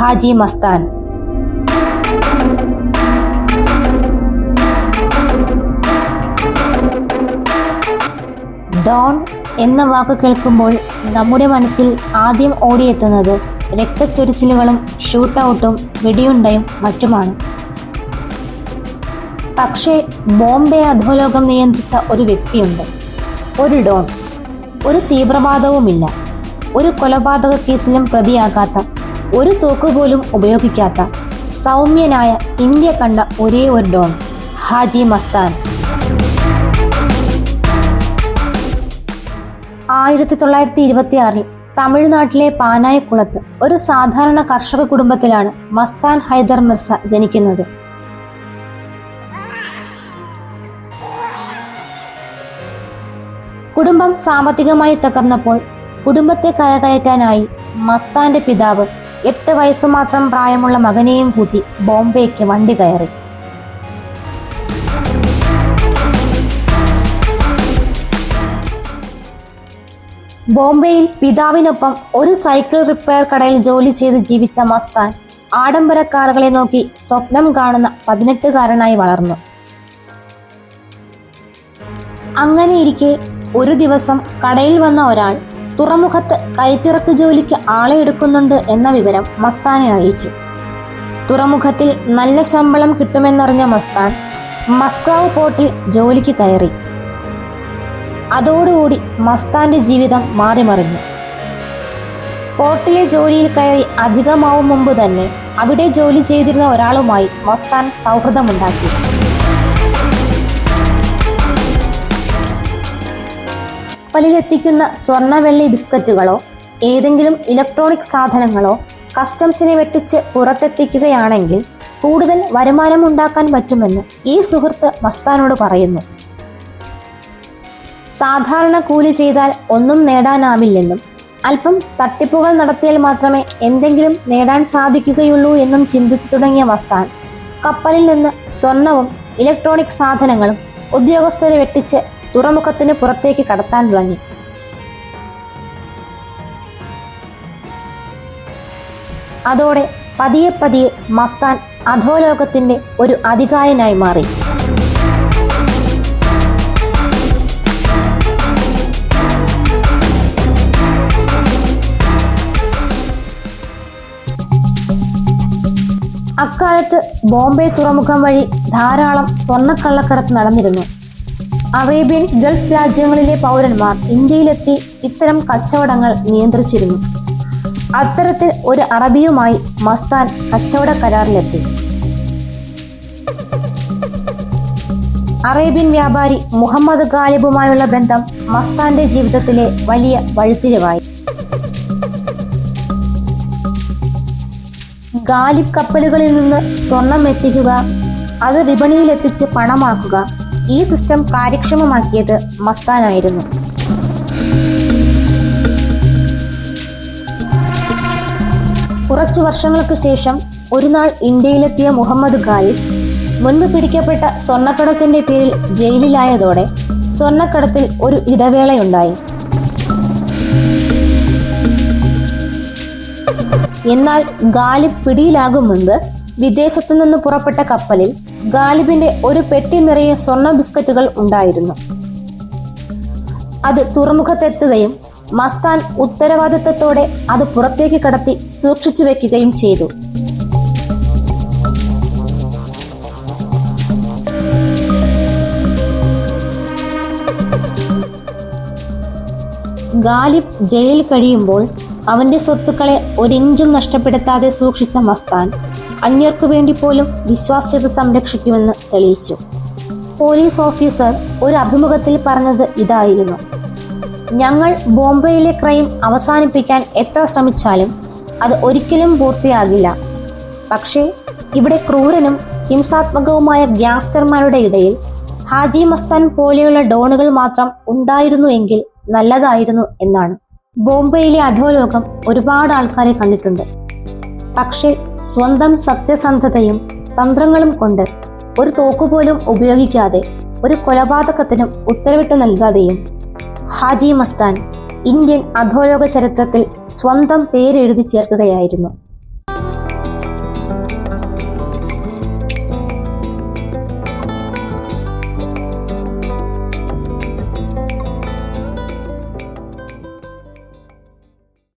Haji Mastan. Don എന്ന വാക്ക് കേൾക്കുമ്പോൾ നമ്മുടെ മനസ്സിൽ ആദ്യം ഓടിയെത്തുന്നത് രക്തച്ചൊരിച്ചിലുകളും ഷൂട്ടൗട്ടും വെടിയുണ്ടയും മറ്റുമാണ്. പക്ഷേ ബോംബെ അധോലോകം നിയന്ത്രിച്ച ഒരു വ്യക്തിയുണ്ട്. ഒരു ഡോൺ. ഒരു തീവ്രവാദവുമില്ല. ഒരു കൊലപാതക കേസിലും പ്രതിയാകാത്ത ഒരു തോക്കുപോലും ഉപയോഗിക്കാത്ത സൗമ്യനായ ഇന്ത്യ കണ്ട ഒരേ ഒരു ഡോൺ ഹാജി മസ്താൻ. ആയിരത്തി തൊള്ളായിരത്തി ഇരുപത്തി ആറിൽ തമിഴ്നാട്ടിലെ പാനായക്കുളത്ത് ഒരു സാധാരണ കർഷക കുടുംബത്തിലാണ് മസ്താൻ ഹൈദർ മിർസ ജനിക്കുന്നത്. കുടുംബം സാമ്പത്തികമായി തകർന്നപ്പോൾ കുടുംബത്തെ കരകയറ്റാനായി മസ്താന്റെ പിതാവ് എട്ട് വയസ്സു മാത്രം പ്രായമുള്ള മകനെയും കൂട്ടി ബോംബെക്ക് വണ്ടി കയറി. ബോംബെയിൽ പിതാവിനൊപ്പം ഒരു സൈക്കിൾ റിപ്പയർ കടയിൽ ജോലി ചെയ്ത് ജീവിച്ച മസ്താൻ ആഡംബര കാറുകളെ നോക്കി സ്വപ്നം കാണുന്ന പതിനെട്ടുകാരനായി വളർന്നു. അങ്ങനെയിരിക്കെ ഒരു ദിവസം കടയിൽ വന്ന ഒരാൾ തുറമുഖത്ത് കയറ്റിറക്ക് ജോലിക്ക് ആളെ എടുക്കുന്നുണ്ട് എന്ന വിവരം മസ്താനെ അറിയിച്ചു. തുറമുഖത്തിൽ നല്ല ശമ്പളം കിട്ടുമെന്നറിഞ്ഞ മസ്താൻ മസ്കാവ് പോർട്ടിൽ ജോലിക്ക് കയറി. അതോടുകൂടി മസ്താന്റെ ജീവിതം മാറിമറിഞ്ഞു. പോർട്ടിലെ ജോലിയിൽ കയറി അധികമാവും മുമ്പ് തന്നെ അവിടെ ജോലി ചെയ്തിരുന്ന ഒരാളുമായി മസ്താൻ സൗഹൃദമുണ്ടാക്കി. കപ്പലിലെത്തിക്കുന്ന സ്വർണവെള്ളി ബിസ്ക്കറ്റുകളോ ഏതെങ്കിലും ഇലക്ട്രോണിക് സാധനങ്ങളോ കസ്റ്റംസിനെ വെട്ടിച്ച് പുറത്തെത്തിക്കുകയാണെങ്കിൽ കൂടുതൽ വരുമാനം ഉണ്ടാക്കാൻ പറ്റുമെന്ന് ഈ സുഹൃത്ത് മസ്താനോട് പറയുന്നു. സാധാരണ കൂലി ചെയ്താൽ ഒന്നും നേടാനാവില്ലെന്നും അല്പം തട്ടിപ്പുകൾ നടത്തിയാൽ മാത്രമേ എന്തെങ്കിലും നേടാൻ സാധിക്കുകയുള്ളൂ എന്നും ചിന്തിച്ചു തുടങ്ങിയ മസ്താൻ കപ്പലിൽ നിന്ന് സ്വർണവും ഇലക്ട്രോണിക് സാധനങ്ങളും ഉദ്യോഗസ്ഥരെ വെട്ടിച്ച് തുറമുഖത്തിന് പുറത്തേക്ക് കടത്താൻ തുടങ്ങി. അതോടെ പതിയെ പതിയെ മസ്താൻ അധോലോകത്തിന്റെ ഒരു അധികായനായി മാറി. അക്കാലത്ത് ബോംബെ തുറമുഖം വഴി ധാരാളം സ്വർണക്കള്ളക്കടത്ത് നടന്നിരുന്നു. അറേബ്യൻ ഗൾഫ് രാജ്യങ്ങളിലെ പൗരന്മാർ ഇന്ത്യയിലെത്തി ഇത്തരം കച്ചവടങ്ങൾ നിയന്ത്രിച്ചിരുന്നു. അത്തരത്തിൽ ഒരു അറബിയുമായി മസ്താൻ കച്ചവട കരാറിലെത്തി. അറേബ്യൻ വ്യാപാരി മുഹമ്മദ് ഗാലിബുമായുള്ള ബന്ധം മസ്താന്റെ ജീവിതത്തിലെ വലിയ വഴിത്തിരിവായി. ഗാലിബ് കപ്പലുകളിൽ നിന്ന് സ്വർണം എത്തിക്കുക അത് വിപണിയിലെത്തിച്ച് പണമാക്കുക ഈ സിസ്റ്റം കാര്യക്ഷമമാക്കിയത് മസ്താനായിരുന്നു. കുറച്ചു വർഷങ്ങൾക്ക് ശേഷം ഒരു നാൾ ഇന്ത്യയിലെത്തിയ മുഹമ്മദ് ഖാലിദ് മുൻപ് പിടിക്കപ്പെട്ട സ്വർണക്കടത്തിന്റെ പേരിൽ ജയിലിലായതോടെ സ്വർണക്കടത്തിൽ ഒരു ഇടവേളയുണ്ടായി. എന്നാൽ ഗാലിബ് പിടിയിലാകും മുൻപ് വിദേശത്തു നിന്ന് പുറപ്പെട്ട കപ്പലിൽ ഗാലിബിന്റെ ഒരു പെട്ടി നിറയെ സ്വർണ ബിസ്ക്കറ്റുകൾ ഉണ്ടായിരുന്നു. അത് തുറമുഖത്തെത്തുകയും മസ്താൻ ഉത്തരവാദിത്തത്തോടെ അത് പുറത്തേക്ക് കടത്തി സൂക്ഷിച്ചു വെക്കുകയും ചെയ്തു. ഗാലിബ് ജയിലിൽ കഴിയുമ്പോൾ അവന്റെ സ്വത്തുക്കളെ ഒരിഞ്ചും നഷ്ടപ്പെടുത്താതെ സൂക്ഷിച്ച മസ്താൻ അന്യർക്കു വേണ്ടി പോലും വിശ്വാസ്യത സംരക്ഷിക്കുമെന്ന് തെളിയിച്ചു. പോലീസ് ഓഫീസർ ഒരു അഭിമുഖത്തിൽ പറഞ്ഞത് ഇതായിരുന്നു. ഞങ്ങൾ ബോംബെയിലെ ക്രൈം അവസാനിപ്പിക്കാൻ എത്ര ശ്രമിച്ചാലും അത് ഒരിക്കലും പൂർത്തിയാകില്ല. പക്ഷേ ഇവിടെ ക്രൂരനും ഹിംസാത്മകവുമായ ഗ്യാങ്സ്റ്റർമാരുടെ ഇടയിൽ ഹാജി മസ്താൻ പോലെയുള്ള ഡോണുകൾ മാത്രം ഉണ്ടായിരുന്നു എങ്കിൽ നല്ലതായിരുന്നു എന്നാണ്. ബോംബെയിലെ അധോലോകം ഒരുപാട് ആൾക്കാരെ കണ്ടിട്ടുണ്ട്. പക്ഷേ സ്വന്തം സത്യസന്ധതയും തന്ത്രങ്ങളും കൊണ്ട് ഒരു തോക്കുപോലും ഉപയോഗിക്കാതെ ഒരു കൊലപാതകത്തിനും ഉത്തരവിട്ട് നൽകാതെയും ഹാജി മസ്താൻ ഇന്ത്യൻ അധോലോക ചരിത്രത്തിൽ സ്വന്തം പേരെഴുതി ചേർക്കുകയായിരുന്നു.